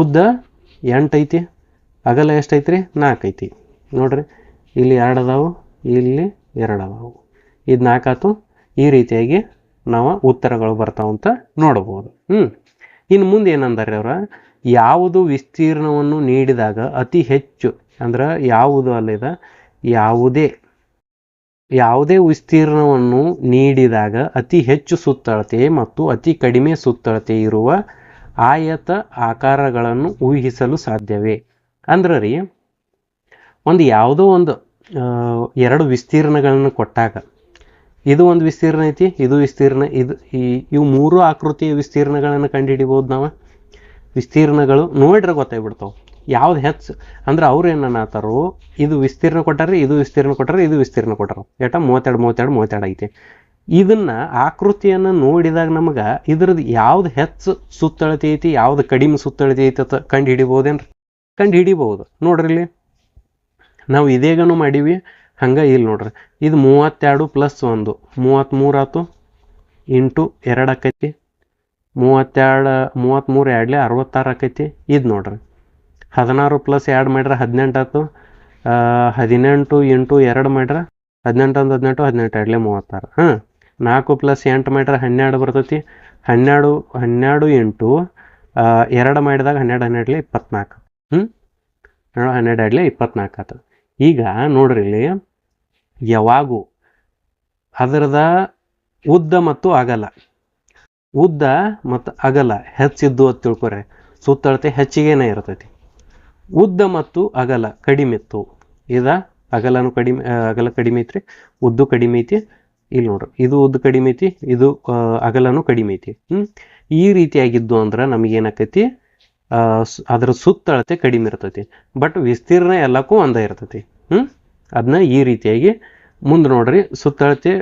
Speaker 1: ಉದ್ದ ಎಂಟು ಐತಿ. ಅಗಲ ಎಷ್ಟೈತಿ ರೀ ನಾಲ್ಕು ಐತಿ. ನೋಡ್ರಿ, ಇಲ್ಲಿ ಎರಡು ಅದಾವು, ಇಲ್ಲಿ ಎರಡು ಅದಾವು. ಇದು ನಾಲ್ಕಾತು ಈ ರೀತಿಯಾಗಿ ನಾವು ಉತ್ತರಗಳು ಬರ್ತಾವಂತ ನೋಡ್ಬೋದು. ಹ್ಞೂ ಇನ್ನು ಮುಂದೆ ಏನಂದಾರೆ ಅವ್ರ? ಯಾವುದು ವಿಸ್ತೀರ್ಣವನ್ನು ನೀಡಿದಾಗ ಅತಿ ಹೆಚ್ಚು? ಅಂದ್ರೆ ಯಾವುದು ಅಲ್ಲಿದ ಯಾವುದೇ. ಯಾವುದೇ ವಿಸ್ತೀರ್ಣವನ್ನು ನೀಡಿದಾಗ ಅತಿ ಹೆಚ್ಚು ಸುತ್ತಳತೆ ಮತ್ತು ಅತಿ ಕಡಿಮೆ ಸುತ್ತಳತೆ ಇರುವ ಆಯತ ಆಕಾರಗಳನ್ನು ಊಹಿಸಲು ಸಾಧ್ಯವೇ? ಅಂದ್ರೆ ರೀ, ಒಂದು ಯಾವುದೋ ಒಂದು ಎರಡು ವಿಸ್ತೀರ್ಣಗಳನ್ನು ಕೊಟ್ಟಾಗ, ಇದು ಒಂದು ವಿಸ್ತೀರ್ಣ ಐತಿ, ಇದು ವಿಸ್ತೀರ್ಣ, ಇದು ಈ, ಇವು ಮೂರು ಆಕೃತಿಯ ವಿಸ್ತೀರ್ಣಗಳನ್ನು ಕಂಡುಹಿಡಿಬೋದು ನಾವು? ವಿಸ್ತೀರ್ಣಗಳು ನೋಡ್ರೆ ಗೊತ್ತಾಗ್ಬಿಡ್ತಾವೆ. ಯಾವ್ದು ಹೆಚ್ಚು? ಅಂದ್ರೆ ಅವ್ರು ಏನಾರು ಇದು ವಿಸ್ತೀರ್ಣ ಕೊಟ್ಟಾರೆ, ಇದು ವಿಸ್ತೀರ್ಣ ಕೊಟ್ಟಾರೆ, ಇದು ವಿಸ್ತೀರ್ಣ ಕೊಟ್ಟಾರ. ಏಟ? ಮೂವತ್ತೆರಡು ಮೂವತ್ತೆರಡು ಮೂವತ್ತೆರಡು ಐತಿ. ಇದನ್ನ ಆಕೃತಿಯನ್ನು ನೋಡಿದಾಗ ನಮಗೆ ಇದ್ರದ್ದು ಯಾವ್ದು ಹೆಚ್ಚು ಸುತ್ತಳತೆ ಐತಿ ಯಾವ್ದು ಕಡಿಮೆ ಸುತ್ತಳತೆ ಐತಿ ಅಂತ ಕಂಡು ಹಿಡಿಬೋದೇನ್ರಿ ಕಂಡು ಹಿಡಿಬಹುದು ನೋಡ್ರಿ ನಾವು ಇದೇಗನು ಮಾಡೀವಿ, ಹಂಗೆ ಇಲ್ಲಿ ನೋಡ್ರಿ. ಇದು ಮೂವತ್ತೆರಡು ಪ್ಲಸ್ ಒಂದು. ಮೂವತ್ತ್ಮೂರು ಆಯ್ತು ಇಂಟು ಎರಡು ಆಕೈತಿ ಮೂವತ್ತೆರಡು ಮೂವತ್ತ್ಮೂರು ಎರಡ್ಲೆ ಅರವತ್ತಾರು ಆಕೈತಿ. ಇದು ನೋಡ್ರಿ. ಹದಿನಾರು ಪ್ಲಸ್ ಎರಡು ಮಾಡ್ರೆ ಹದಿನೆಂಟು ಆಯ್ತು ಹದಿನೆಂಟು ಎಂಟು ಎರಡು ಮಾಡ್ರೆ ಹದಿನೆಂಟು ಒಂದು ಹದಿನೆಂಟು ಹದಿನೆಂಟು ಎರಡ್ಲೆ ಮೂವತ್ತಾರು. ಹಾಂ ನಾಲ್ಕು ಪ್ಲಸ್ ಎಂಟು ಮಾಡ್ರೆ ಹನ್ನೆರಡು ಬರ್ತೈತಿ. ಹನ್ನೆರಡು ಹನ್ನೆರಡು ಎಂಟು ಎರಡು ಮಾಡಿದಾಗ ಹನ್ನೆರಡು, ಹನ್ನೆರಡ್ಲೆ ಇಪ್ಪತ್ನಾಲ್ಕು. ಹ್ಞೂ ಹನ್ನೆರಡು ಎರಡ್ಲೆ ಇಪ್ಪತ್ನಾಲ್ಕು ಆಯ್ತು ಈಗ ನೋಡ್ರಿ ಇಲ್ಲಿ, ಯಾವಾಗೂ ಅದರದ ಉದ್ದ ಮತ್ತು ಅಗಲ. ಉದ್ದ ಮತ್ತು ಅಗಲ, ಹೆಚ್ಚಿದ್ದು ಅಂತ ತಿಳ್ಕೊರೆ. ಸುತ್ತಳತೆ ಹೆಚ್ಚಿಗೆನೇ ಇರ್ತೈತಿ. ಉದ್ದ ಮತ್ತು ಅಗಲ ಕಡಿಮೆ ಇತ್ತು. ಇದ ಅಗಲನು ಕಡಿಮೆ ಅಗಲ ಕಡಿಮೆ ಐತ್ರಿ. ಉದ್ದು ಕಡಿಮೆ ಐತಿ. ಇಲ್ಲಿ ನೋಡ್ರಿ, ಇದು ಉದ್ದ ಕಡಿಮೆ ಐತಿ, ಇದು ಅಗಲನು ಕಡಿಮೆ ಐತಿ. ಹ್ಮ್? ಈ ರೀತಿಯಾಗಿದ್ದು ಅಂದ್ರೆ ನಮಗೇನಾಕೈತಿ ಅದ್ರ ಸುತ್ತಳತೆ ಕಡಿಮೆ ಇರ್ತೈತಿ. ಬಟ್ ವಿಸ್ತೀರ್ಣ ಎಲ್ಲಕ್ಕೂ ಒಂದೇ ಇರ್ತೈತಿ. ಹ್ಮ್? ಅದನ್ನ ಈ ರೀತಿಯಾಗಿ ಮುಂದೆ ನೋಡ್ರಿ, ಸುತ್ತಳತೆ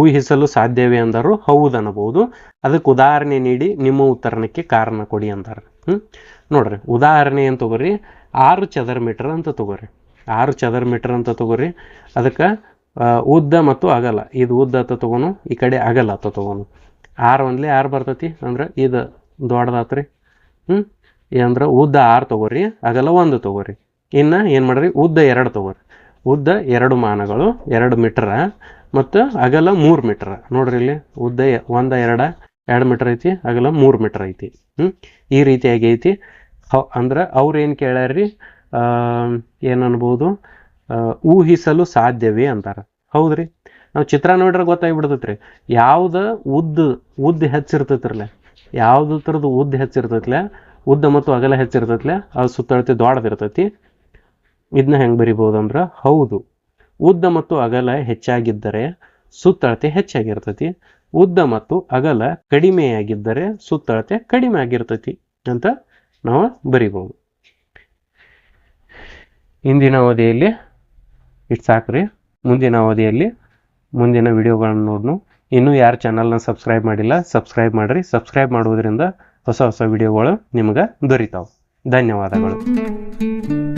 Speaker 1: ಊಹಿಸಲು ಸಾಧ್ಯವೇ ಅಂದರು. ಹೌದು ಅನ್ನಬಹುದು. ಅದಕ್ಕೆ ಉದಾಹರಣೆ ನೀಡಿ, ನಿಮ್ಮ ಉತ್ತರಣಕ್ಕೆ ಕಾರಣ ಕೊಡಿ ಅಂತಾರೆ. ಹ್ಞೂ ನೋಡ್ರಿ, ಉದಾಹರಣೆ ಅಂತ ತಗೋರಿ. ಆರು ಚದರ ಮೀಟರ್ ಅಂತ ತಗೋರಿ. ಆರು ಚದರ ಮೀಟರ್ ಅಂತ ತಗೋರಿ. ಅದಕ್ಕೆ ಉದ್ದ ಮತ್ತು ಅಗಲ. ಇದು ಉದ್ದ ಅಂತ ತಗೋನು, ಈ ಕಡೆ ಅಗಲ ಅಂತ ತಗೋನು. ಆರು ಒಂದ್ಲಿ ಆರು ಬರ್ತತಿ? ಅಂದ್ರೆ ಇದು ದೊಡ್ಡದಾತ್ರಿ. ಹ್ಞೂ ಅಂದ್ರೆ ಉದ್ದ ಆರು ತಗೋರಿ, ಅಗಲ ಒಂದು ತಗೋರಿ. ಇನ್ನು ಏನು ಮಾಡ್ರಿ? ಉದ್ದ ಎರಡು ತಗೋರಿ. ಉದ್ದ ಎರಡು ಮಾನಗಳು, ಎರಡು ಮೀಟರ್ ಮತ್ತು ಅಗಲ ಮೂರು ಮೀಟರ್. ನೋಡ್ರಿ ಇಲ್ಲಿ ಉದ್ದ ಒಂದ, ಎರಡ, ಎರಡು ಮೀಟರ್ ಐತಿ, ಅಗಲ ಮೂರು ಮೀಟರ್ ಐತಿ. ಹ್ಮ್? ಈ ರೀತಿಯಾಗಿ ಐತಿ. ಅಂದ್ರೆ ಅವ್ರು ಏನು ಕೇಳ್ಯಾರ್ರಿ? ಏನ್ ಅನ್ಬೋದು? ಊಹಿಸಲು ಸಾಧ್ಯವೇ ಅಂತಾರ. ಹೌದ್ರಿ? ನಾವು ಚಿತ್ರ ನೋಡ್ರೆ ಗೊತ್ತಾಗ್ಬಿಡ್ತೈತ್ರಿ. ಯಾವ್ದ ಉದ್ದ ಉದ್ದ ಹೆಚ್ಚಿರ್ತೈತ್ರಲ್ಲ ಯಾವ್ದು ಥರದ ಉದ್ದ ಹೆಚ್ಚಿರ್ತೈತ್ಲೆ? ಉದ್ದ ಮತ್ತು ಅಗಲ ಹೆಚ್ಚಿರ್ತೈತ್ಲೆ? ಅದು ಸುತ್ತಳತೆ ದೊಡ್ಡದಿರ್ತೈತಿ. ಇದನ್ನ ಹೆಂಗೆ ಬರಿಬೋದು ಅಂದ್ರೆ, ಹೌದು. ಉದ್ದ ಮತ್ತು ಅಗಲ ಹೆಚ್ಚಾಗಿದ್ದರೆ ಸುತ್ತಳತೆ ಹೆಚ್ಚಾಗಿರ್ತೈತಿ. ಉದ್ದ ಮತ್ತು ಅಗಲ ಕಡಿಮೆಯಾಗಿದ್ದರೆ ಸುತ್ತಳತೆ ಕಡಿಮೆ ಆಗಿರ್ತೈತಿ ಅಂತ ನಾವು ಬರಿಬೋದು. ಇಂದಿನ ಅವಧಿಯಲ್ಲಿ, ಇಟ್ ಸಾಕ್ರಿ, ಮುಂದಿನ ಅವಧಿಯಲ್ಲಿ ಮುಂದಿನ ವಿಡಿಯೋಗಳನ್ನು ನೋಡ್ನು. ಇನ್ನೂ ಯಾರು ಚಾನಲ್ನ ಸಬ್ಸ್ಕ್ರೈಬ್ ಮಾಡಿಲ್ಲ ಸಬ್ಸ್ಕ್ರೈಬ್ ಮಾಡಿರಿ. ಸಬ್ಸ್ಕ್ರೈಬ್ ಮಾಡೋದ್ರಿಂದ ಹೊಸ ಹೊಸ ವಿಡಿಯೋಗಳು ನಿಮ್ಗೆ ದೊರೀತಾವೆ. ಧನ್ಯವಾದಗಳು.